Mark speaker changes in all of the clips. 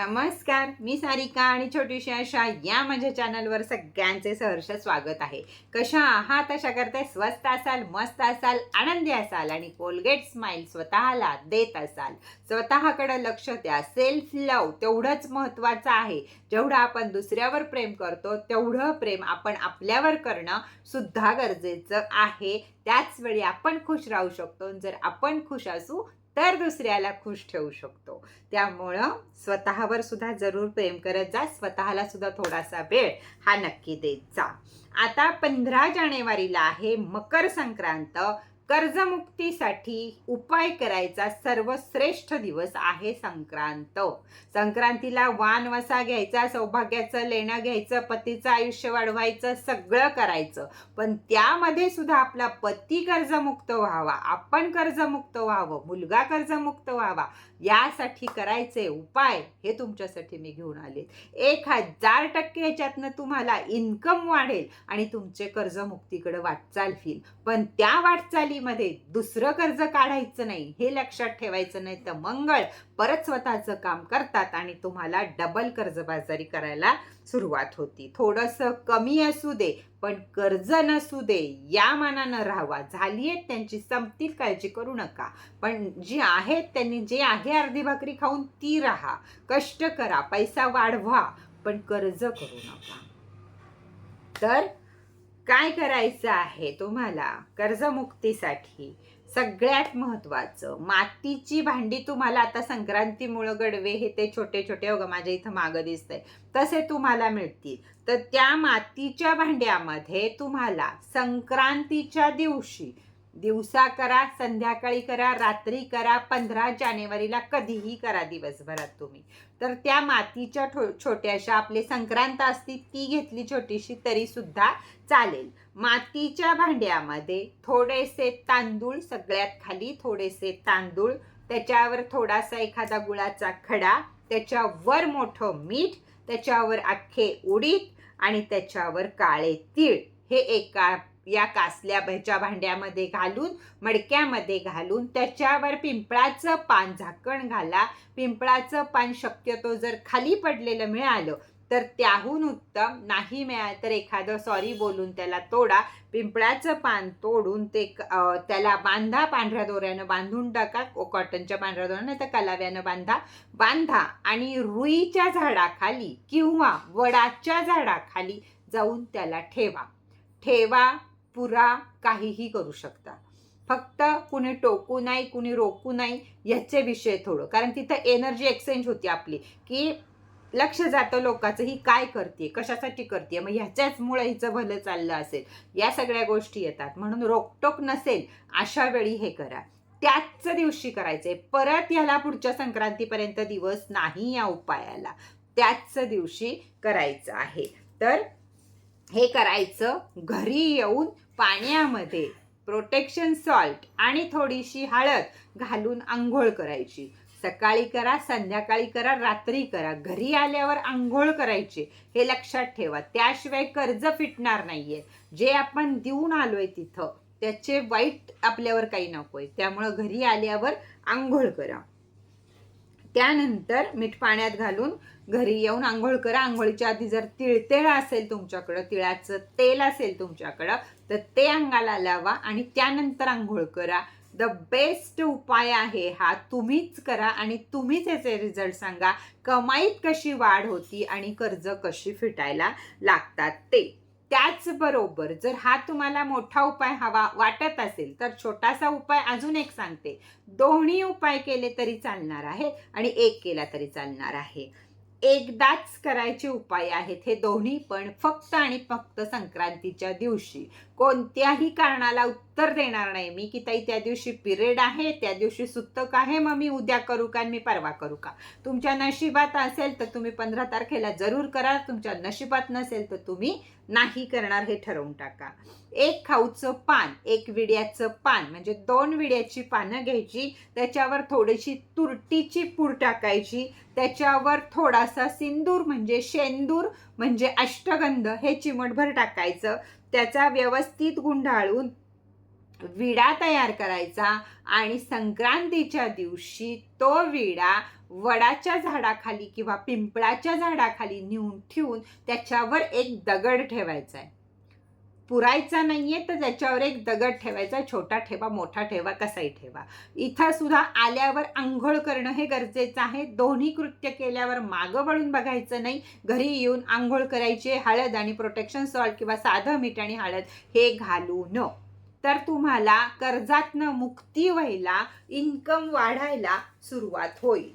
Speaker 1: नमस्कार मी सारिका आणि छोटीशी आशा या माझ्या चॅनलवर सगळ्यांचे सहर्ष स्वागत आहे. कशा आहात? अशा करताय स्वस्त असाल मस्त असाल आनंदी असाल आणि कोलगेट स्माइल स्वतःला देत असाल. स्वतःकडे लक्ष द्या सेल्फ लव तेवढंच महत्त्वाचं आहे. जेवढं आपण दुसऱ्यावर प्रेम करतो तेवढं प्रेम आपण आपल्यावर करणं सुद्धा गरजेचं आहे. त्याच वेळी आपण खुश राहू शकतो. जर आपण खुश असू तर दुसऱ्याला खुश ठेवू शकतो. त्यामुळं स्वतःवर सुद्धा जरूर प्रेम करत जा. स्वतःला सुद्धा थोडासा वेळ हा नक्की देत जा. आता पंधरा जानेवारीला आहे मकर संक्रांत. कर्जमुक्तीसाठी उपाय करायचा सर्वश्रेष्ठ दिवस आहे संक्रांत. संक्रांतीला वान वसा घ्यायचा सौभाग्याचं लेणं घ्यायचं पतीचं आयुष्य वाढवायचं सगळं करायचं. पण त्यामध्ये सुद्धा आपला पती कर्जमुक्त व्हावा आपण कर्जमुक्त व्हावं मुलगा कर्जमुक्त व्हावा यासाठी करायचे उपाय हे तुमच्यासाठी मी घेऊन आले. एक हजार टक्के ह्याच्यातनं तुम्हाला इन्कम वाढेल आणि तुमचे कर्जमुक्तीकडे वाटचाल होईल. पण त्या वाटचाली वाटचालीमध्ये दुसरं कर्ज काढायचं नाही हे लक्षात ठेवायचं नाही तर मंगळ परत स्वतःचं काम करतात आणि तुम्हाला डबल कर्जबाजारी करायला सुरुवात होती. थोडंसं कमी असू दे पण कर्ज नसू दे या मानानं राहावा. झाली आहेत त्यांची संपतील काळजी करू नका. पण जी आहेत त्यांनी जे आहे अर्धी भाकरी खाऊन ती राहा. कष्ट करा पैसा वाढवा पण कर्ज करू नका. तर काय करायचं आहे तुम्हाला? कर्जमुक्तीसाठी सगळ्यात महत्वाचं मातीची भांडी तुम्हाला आता संक्रांतीमुळं गडवे हे ते छोटे छोटे अगं माझ्या इथं मागं दिसतंय. तसे तुम्हाला मिळतील. तर त्या मातीच्या भांड्यामध्ये तुम्हाला संक्रांतीच्या दिवशी दिवसा करा संध्याकाळी करा रात्री करा पंधरा जानेवारीला कधीही करा दिवसभरात तुम्ही. तर त्या मातीच्या ठो छोट्याशा आपली संक्रांत असती ती घेतली छोटीशी तरी सुद्धा चालेल. मातीच्या भांड्यामध्ये थोडेसे तांदूळ सगळ्यात खाली थोडेसे तांदूळ त्याच्यावर थोडासा एखादा गुळाचा खडा त्याच्यावर मोठं मीठ त्याच्यावर अख्खे उडीद आणि त्याच्यावर काळे तीळ. हे एका या कासल्या ह्याच्या भांड्यामध्ये घालून मडक्यामध्ये घालून त्याच्यावर पिंपळाचं पान झाकण घाला. पिंपळाचं पान शक्यतो जर खाली पडलेलं मिळालं तर त्याहून उत्तम. नाही मिळालं तर एखादं सॉरी बोलून त्याला तोडा. पिंपळाचं पान तोडून ते त्याला बांधा पांढऱ्या दोऱ्यानं बांधून टाका. कॉटनच्या पांढऱ्या दोऱ्यानं तर कलाव्यानं बांधा. बांधा आणि रुईच्या झाडाखाली किंवा वडाच्या झाडाखाली जाऊन त्याला ठेवा. ठेवा. पुरा काहीही करू शकता. फक्त कुणी टोकू नाही कुणी रोकू नाही याचे विषय थोडं. कारण तिथं एनर्जी एक्सचेंज होती आपली की लक्ष जातं लोकांचं ही काय करते कशासाठी करते मग ह्याच्याचमुळे हिचं भलं चाललं असेल. या सगळ्या गोष्टी येतात. म्हणून रोकटोक नसेल अशा वेळी हे करा. त्याच दिवशी करायचंय. परत ह्याला पुढच्या संक्रांतीपर्यंत दिवस नाही या उपायाला. त्याच दिवशी करायचं आहे. तर हे करायचं घरी येऊन पाण्यामध्ये. प्रोटेक्शन सॉल्ट आणि थोडीशी हळद घालून आंघोळ करायची. सकाळी करा संध्याकाळी करा रात्री करा. घरी आल्यावर आंघोळ करायची. हे लक्षात ठेवा. त्याशिवाय कर्ज फिटणार नाहीये. जे आपण देऊन आलोय तिथं त्याचे वाईट आपल्यावर काही नकोय त्यामुळं घरी आल्यावर आंघोळ करा. त्यानंतर मीठ पाण्यात घालून घरी येऊन आंघोळ करा. आंघोळीच्या आधी जर तिळतेळ असेल तुमच्याकडं तिळाचं तेल असेल तुमच्याकडं तर ते अंगाला लावा आणि त्यानंतर आंघोळ करा. द बेस्ट उपाय आहे हा. तुम्हीच करा आणि तुम्हीच याचे रिझल्ट सांगा. कमाईत कशी वाढ होती आणि कर्ज कशी फिटायला लागतात ते. त्याचबरोबर जर हा तुम्हाला मोठा उपाय हवा वाटत असेल तर छोटासा उपाय अजून एक सांगते. दोन्ही उपाय केले तरी चालणार आहे आणि एक केला तरी चालणार आहे. एकदाच करायचे उपाय आहेत हे दोन्ही पण फक्त आणि फक्त संक्रांतीच्या दिवशी. कोणत्याही कारणाला उत्तर देणार नाही. मी की ताई त्या दिवशी पिरियड आहे त्या दिवशी सुतक आहे मग मी उद्या करू का आणि मी परवा करू का? तुमच्या नशिबात असेल तर तुम्ही पंधरा तारखेला जरूर करा. तुमच्या नशिबात नसेल तर तुम्ही नाही करणार हे ठरवून टाका. एक खाऊचं पान एक विड्याचं पान म्हणजे दोन विड्याची पानं घ्यायची त्याच्यावर थोडीशी तुरटीची पूड टाकायची त्याच्यावर थोडासा सिंदूर म्हणजे शेंदूर म्हणजे अष्टगंध हे चिमटभर टाकायचं त्याचा व्यवस्थित गुंडाळून विडा तयार करायचा आणि संक्रांतीच्या दिवशी तो विडा वडाच्या झाडाखाली किंवा पिंपळाच्या झाडाखाली नेऊन ठेवून त्याच्यावर एक दगड ठेवायचा आहे. पुरायचा नाही आहे तर त्याच्यावर एक दगड ठेवायचा छोटा ठेवा मोठा ठेवा कसाही ठेवा. इथं सुद्धा आल्यावर आंघोळ करणं हे गरजेचं आहे. दोन्ही कृत्य केल्यावर मागं वळून बघायचं नाही. घरी येऊन आंघोळ करायची हळद आणि प्रोटेक्शन सॉल्ट किंवा साधं मीठ आणि हळद हे घालू न तर तुम्हाला कर्जातनं मुक्ती व्हायला इन्कम वाढायला सुरुवात होईल.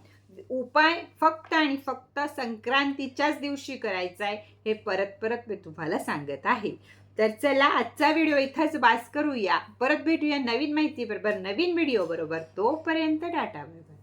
Speaker 1: उपाय फक्त आणि फक्त संक्रांतीच्याच दिवशी करायचा आहे हे परत परत मी तुम्हाला सांगत आहे. तर चला आजचा व्हिडिओ इथंच बास करूया. परत भेटूया नवीन माहिती बरोबर नवीन व्हिडिओ बरोबर. तोपर्यंत डाटा बरोबर